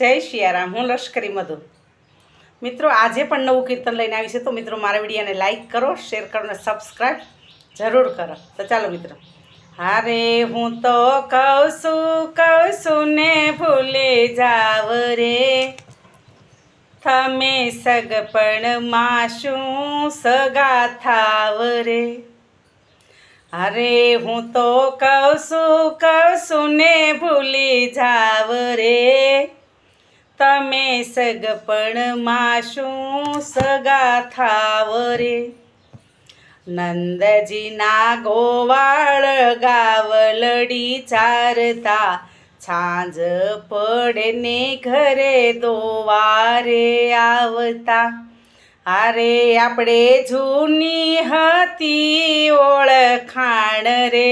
જય શિયારામ, હું લશ્કરી મધુ. મિત્રો, આજે પણ નવું કીર્તન લઈને આવી છે, તો મિત્રો, મારા વિડીયાને લાઇક કરો શેર કરો અને સબસ્ક્રાઈબ જરૂર કરો. તો ચાલો મિત્રો. હારે હું તો કહું છું કહું છું ને ભૂલી જાવ રે. તમે સગપણમાં શું સગા થાવ રે. અરે હું તો કહું છું કહું છું ને ભૂલી જાવ રે. તમે સગપણમાં શું સગા થાવ રે નંદજીના ગોવાળ ગાવલડી ચારતા છાંજ પડે ને ઘરે દોવારે આવતા અરે આપણે જૂની હતી ઓળખાણ રે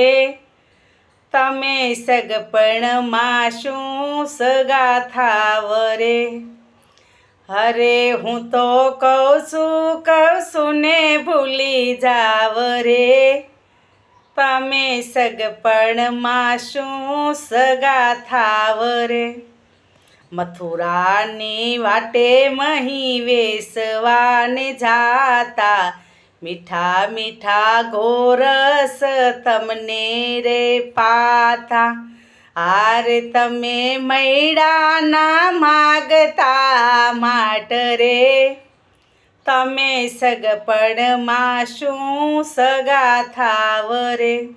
તમે સગપણમાં શું સગા થાવ રે અરે હું તો કહું છું કહું છું ને ભૂલી જાવ રે તમે સગપણમાં શું સગા થાવ રે મથુરાની વાટે મહી વેસવાને જાતા મીઠા મીઠા ગોરસ તમને રે પાથા. આરે તમે મૈડાના માગતા માટ રે. તમે સગપણમાં શું સગા થાવ રે.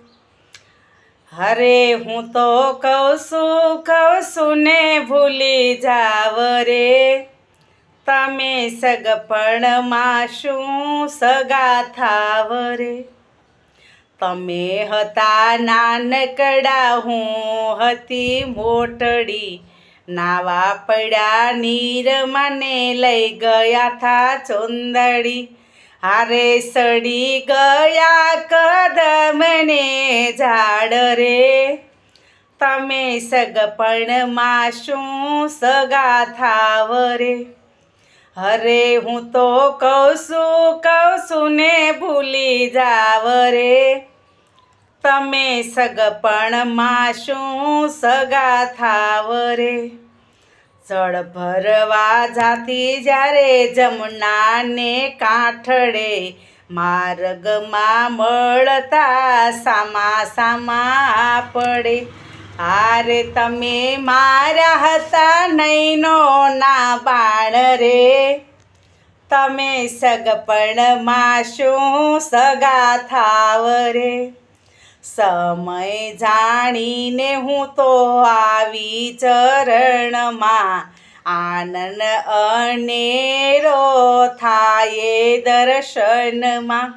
હરે હું તો કહું છું કહું છું ને ભૂલી જાવ રે. તમે સગપણમાં શું સગા થાવ રે તમે હતા નાનકડા, હું હતી મોટડી. નાવા પડ્યા નીર મને લઈ ગયા થા ચોંદડી. હારે સડી ગયા કદમને ઝાડ રે. તમે સગપણમાં શું સગા થાવ રે અરે હું તો કહું છું કહું છું ને ભૂલી જાવ રે. તમે સગપણમાં શું સગા થાવ રે. જળ ભરવા જાતી જ્યારે જમનાને કાંઠડે માર્ગમાં મળતા સામા સામા પડે. હારે તમે મારા હતા નૈનો ના બાણ રે. તમે સગપણમાં શું સગા થાવ રે. સમય જાણીને હું તો આવી ચરણમાં આનંદ અનેરો થાય દર્શનમાં.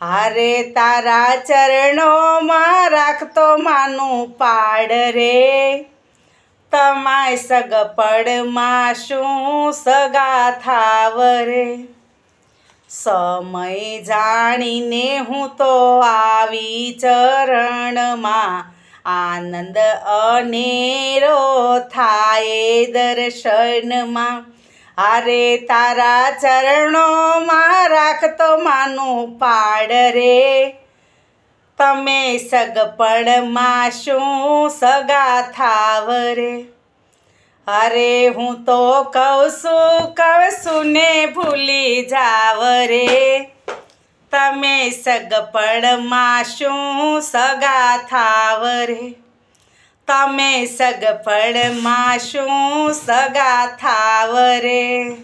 હારે તારા ચરણોમાં રાખતો માનું પાડ રે. તમાય સગપડમાં શું સગા થાવ રે. સમય જાણીને હું તો આવી ચરણમાં આનંદ અનેરો થાય દર્શનમાં અરે તારા ચરણોમાં રાખતો માનું પાડ રે. તમે સગપણમાં શું સગા થાવ રે. અરે હું તો કહું છું, કહું ને ભૂલી જાવ રે. તમે સગપણમાં શું સગા થાવ રે. તમે સગપણમાં શું સગા થાવ રે.